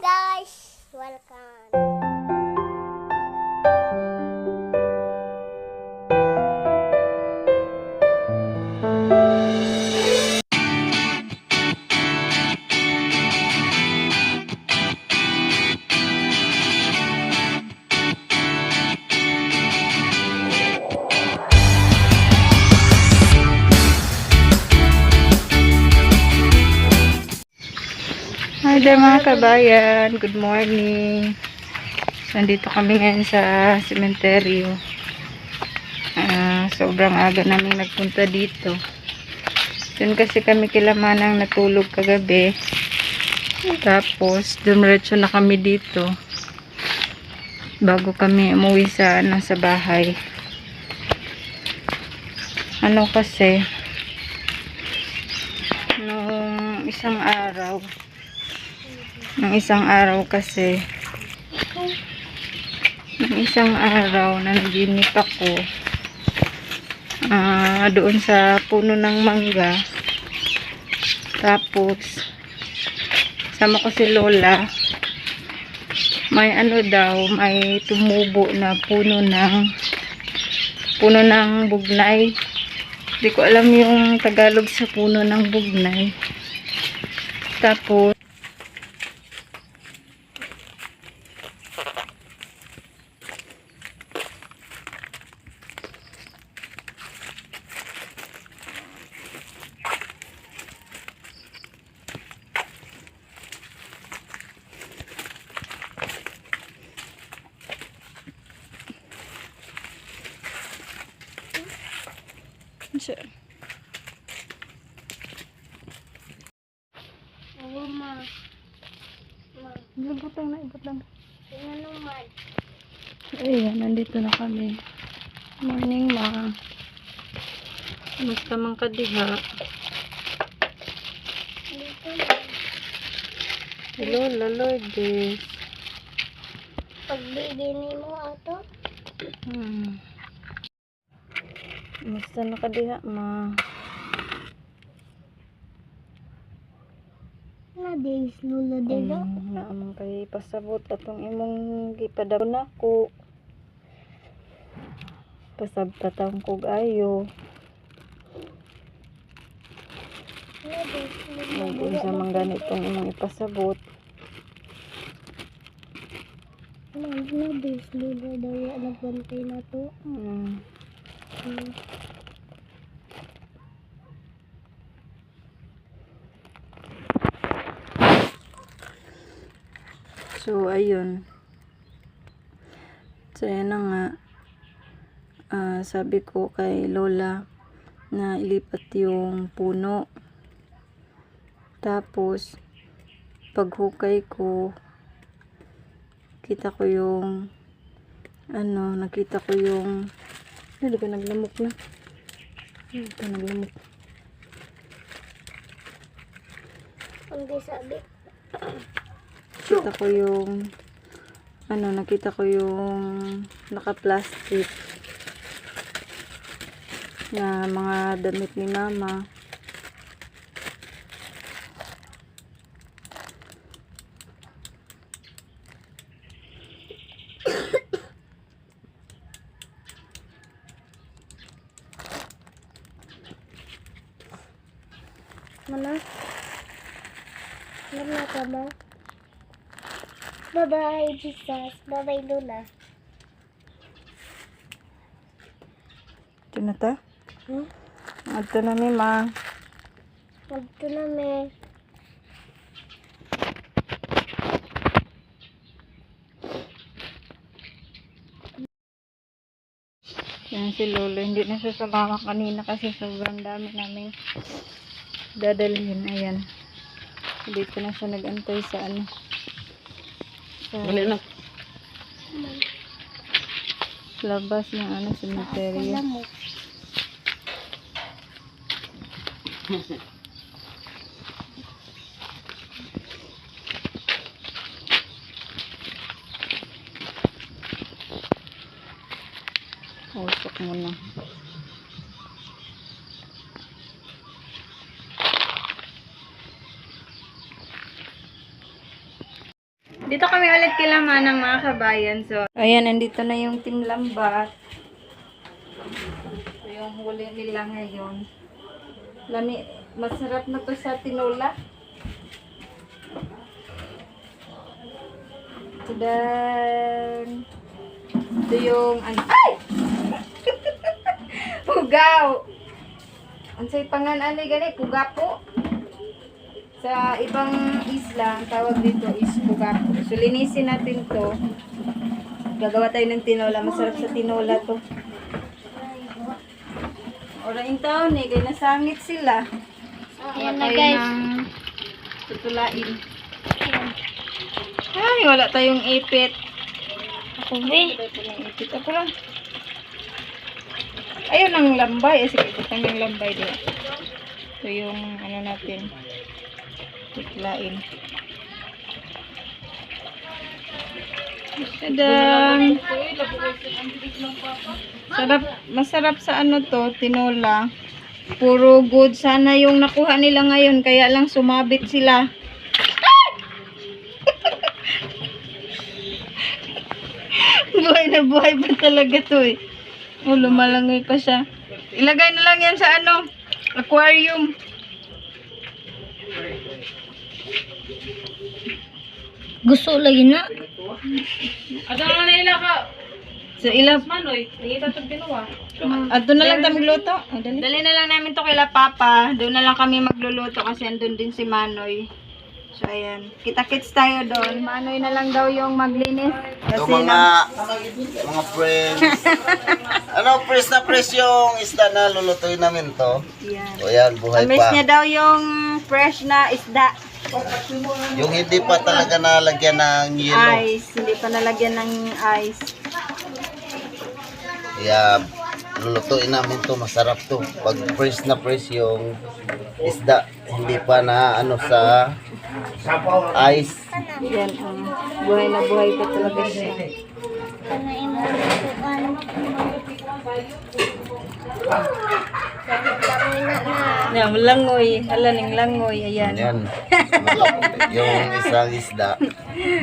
guys! Welcome! Hi mga kabayan. Good morning. Nandito kami ngayon sa sementeryo. Ah, sobrang aga namin nagpunta dito. Doon kasi kami kilamanang natulog kagabi. Tapos, dumiretso na kami dito. Bago kami umuwi sa, ano, sa bahay. Ano kasi, nung isang araw, ng isang araw kasi. Ng isang araw nanaginip ako ah doon sa puno ng mangga. Tapos sama ko si Lola. May ano daw may tumubo na puno ng puno ng bugnay. Hindi ko alam yung Tagalog sa puno ng bugnay. Tapos Siya. Oo, ma. Ma, Ibot lang na, ibot lang. tingnan naman. Ayan, nandito na kami. Morning, ma. Kamusta man ka diha? Dito na. Hello, Lourdes. Pagbigini mo ato, Hmm. Kamusta na ka diha, ma? na days lula dito. Um, naamang kay pasabot atong imong gipadabon nako. Pasabtatang kog ayo. Na days lula Nag sa man ganitong imong ipasabot. Na, na days lula daw ya nagbantay na to. Hmm. So, ayun. So, ayan na nga. Ah, sabi ko kay Lola na ilipat yung puno. Tapos, paghukay ko, kita ko yung ano, nakita ko yung hindi ka naglamok na. Hindi ka naglamok. Hindi sabi. Nakita ko yung ano, nakita ko yung naka-plastic na mga damit ni mama. Mana? Mana ka mo? Bye-bye, Jesus. Bye-bye, Lula. Ito na ta? Hmm? Ito na mi ma. Magto na me. Yan si Lolo. Hindi na siya kanina kasi sobrang dami namin dadalhin. Ayan. Dito na siya nagantay sa ano. Sa labas ng ano, cemetery. Usok mo na. Dito kami ulit kila Manang mga kabayan. So, ayan, nandito na yung team lambat. So, yung huli nila ngayon. Lami, masarap na to sa tinola. Tadan! Ito yung, ano, ay! Pugaw! Ang say pangan ano gani, pugapo. Sa ibang isla, ang tawag dito is pugapo. So, linisin natin to. Gagawa tayo ng tinola. Masarap sa tinola to. Oraing taon eh, kaya nasangit sila. Ayan na guys. tutulain. Ay, wala tayong ipit. Ako ng ipit. Ako lang. Ayun ang lambay. Eh, sige, butang yung lambay din. Ito yung ano natin. Tutulain. Tadang! Sarap, masarap sa ano to, tinola. Puro good. Sana yung nakuha nila ngayon, kaya lang sumabit sila. buhay na buhay pa talaga to eh. Oh, lumalangoy pa siya. Ilagay na lang yan sa ano, aquarium. Gusto lagi na. Sa ilap. Manoy, nangita itong ginawa. Ato na lang tayo magluto. Oh, dali. dali na lang namin to kila Papa. Doon na lang kami magluluto kasi andun din si Manoy. So, ayan. Kita-kits tayo doon. Manoy na lang daw yung maglinis. Kasi mga na, mga friends. ano, press na press yung isda na lulutuin namin to. yan. O yan, buhay Amis pa. niya daw yung fresh na isda. Yung hindi pa talaga nalagyan ng yelo. Ice. Hindi pa nalagyan ng ice. Kaya lulutuin namin to, masarap to. Pag press na press yung isda, hindi pa na ano sa ice. Yan. Um, buhay na buhay pa talaga siya. Yan, langoy. Hala ng langoy. Ayan. Yan. yung isang isda,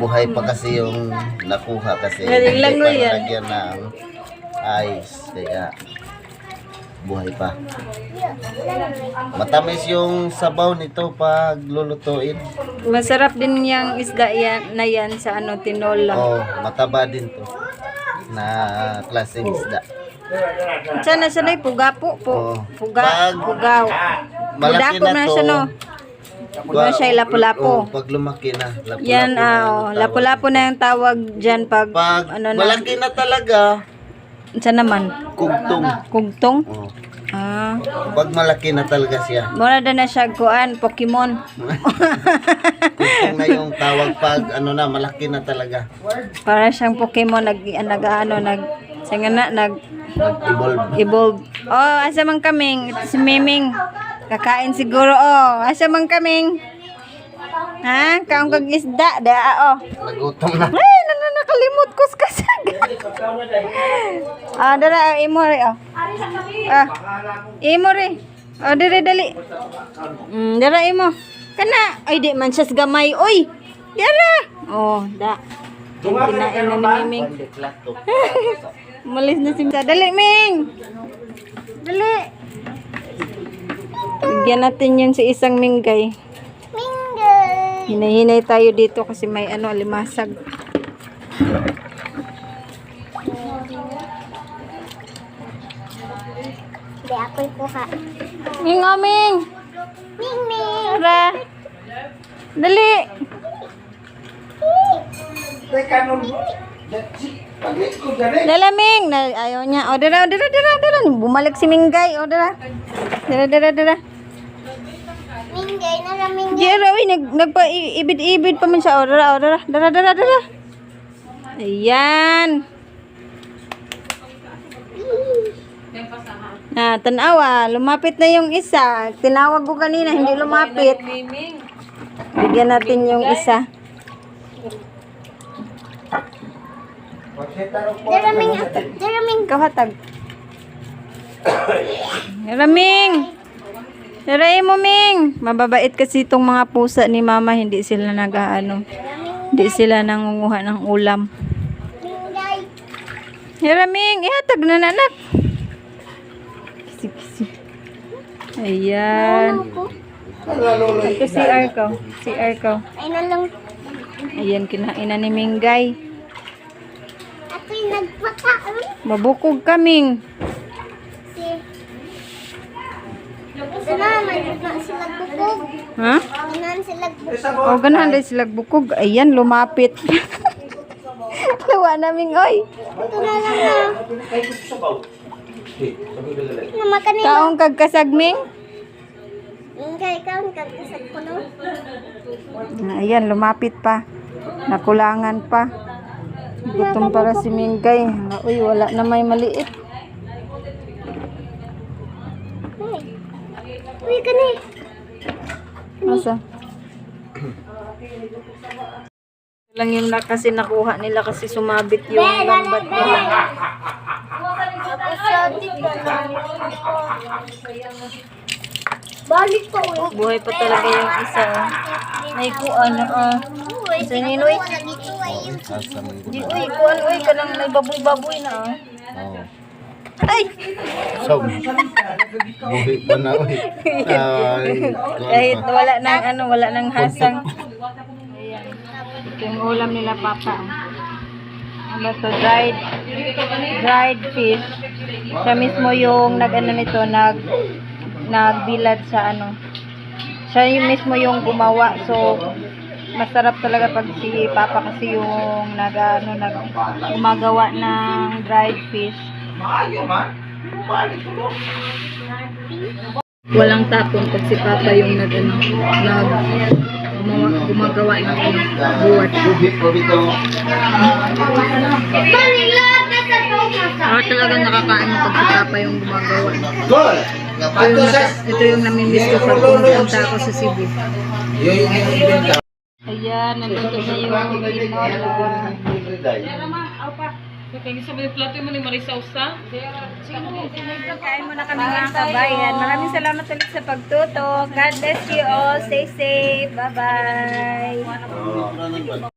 buhay pa kasi yung nakuha kasi Galing hindi lang pa mo yan. nalagyan ng ice. Kaya buhay pa. Matamis yung sabaw nito pag lulutuin. Masarap din yung isda yan, na yan sa ano, tinola. Oh, mataba din to na klaseng isda. Sana siya na puga po. po. Oh. Puga, Pag- pugaw. Malaki na na to. no. Ba siya lapu-lapu. Oh, pag lumaki na. Lapu-lapu Yan, na ah, oh, tawag. lapu-lapu na yung tawag dyan pag, Pag ano na, malaki na talaga, siya naman, kugtong. kugtong. Oh. Ah, Pag malaki na talaga siya. mura na na siya kuan, Pokemon. Kugtong na yung tawag pag ano na, malaki na talaga. Para siyang Pokemon, nag, nag, ano, nag, siya nga na, nag, Mag-evolve. evolve. Oh, asa man kaming? Ito si Miming. Kakain siguro, oh. Asa man kaming? Ha? Kaong kag isda, da, oh. Nagutom na. Ay, nana nakalimot ko sa kasag. ah, dara, ah, imo re, oh. Ah, imo re. Oh, dali, dali. Mm, dara, imo. Kana. Ay, di man siya sa gamay. Oy, dara. Oh, da. Kinain na ni Miming. Umalis na si Misa. Dali, Ming! Dali! Bigyan natin yung si isang minggay. Minggay. Hinay-hinay tayo dito kasi may ano, limasag. Hindi ako'y kuha. Ming, oh, Ming! Ming Ming. Tara! Dali! Dala, Ming! Na, ayaw niya. O, dara, dara, dara, dara. Bumalik si Minggay. O, dara. Dara, dara, dara. Minggay na lang minggay. Jera, uy, nag, nagpa-ibid-ibid pa man siya. O, dara, o, dara, dara, dara, dara. Ayan. Ah, tanawa, lumapit na yung isa. Tinawag ko kanina, hindi lumapit. Bigyan natin yung isa. Dara Ming. Dara Ming. Ikaw hatag. Raming! Daray mo, Ming! Mababait kasi itong mga pusa ni Mama, hindi sila nag-ano. Dara Ming Di sila nangunguha ng ulam. Hiraming, ihatag na nanak. Kisi-kisi. Ayan. Ako. Ito si Arko. Si lang. Ayan, kinain na ni Minggay. Ako yung nagpakaon. Mabukog kaming. Si... Na, may na sila bukog. Ha? Ganahan sila bukog. O, ganahan dahil sila bukog. Ayan, lumapit. Lawa namin, oy. Ito na lang na. Kaong kagkasagming. Minday ka, ang kagkasag ko no. Ayan, lumapit pa. Nakulangan pa. Gutom para si Minggay. Uy, wala na may maliit. Uy, kani. Asa? lang yung na kasi nakuha nila kasi sumabit yung lambat nila. Na. Balik pa uy. Buhay pa talaga yung isa. May kuan ah. Uy, Sa ninoy. Asa man Di uy, kuan uy kanang may baboy-baboy na ah. Oh. Ay, So, buhi pa na, uy. Ay, kahit wala nang ano, wala nang hasang. Ayan. Ito yung ulam nila papa. Ano to, dried dried fish. Siya mismo yung nag ano nito, nag nagbilad sa ano. Siya yung mismo yung gumawa. So, masarap talaga pag si Papa kasi yung nag ano, nag gumagawa ng dried fish. Walang tapon pag si Papa yung nag ano, nag gumawa, gumagawa ng ano, buwat. Ah, talagang nakakaano pag si Papa yung gumagawa. Gol! Ito yung, ito yung namimiss ko pag pumunta ako sa Cebu. Ayan, nandito na yung tinola. Kain mo na kami mga kabayan. Maraming salamat ulit sa pagtutok. God bless you all. Stay safe. Bye-bye. Oh.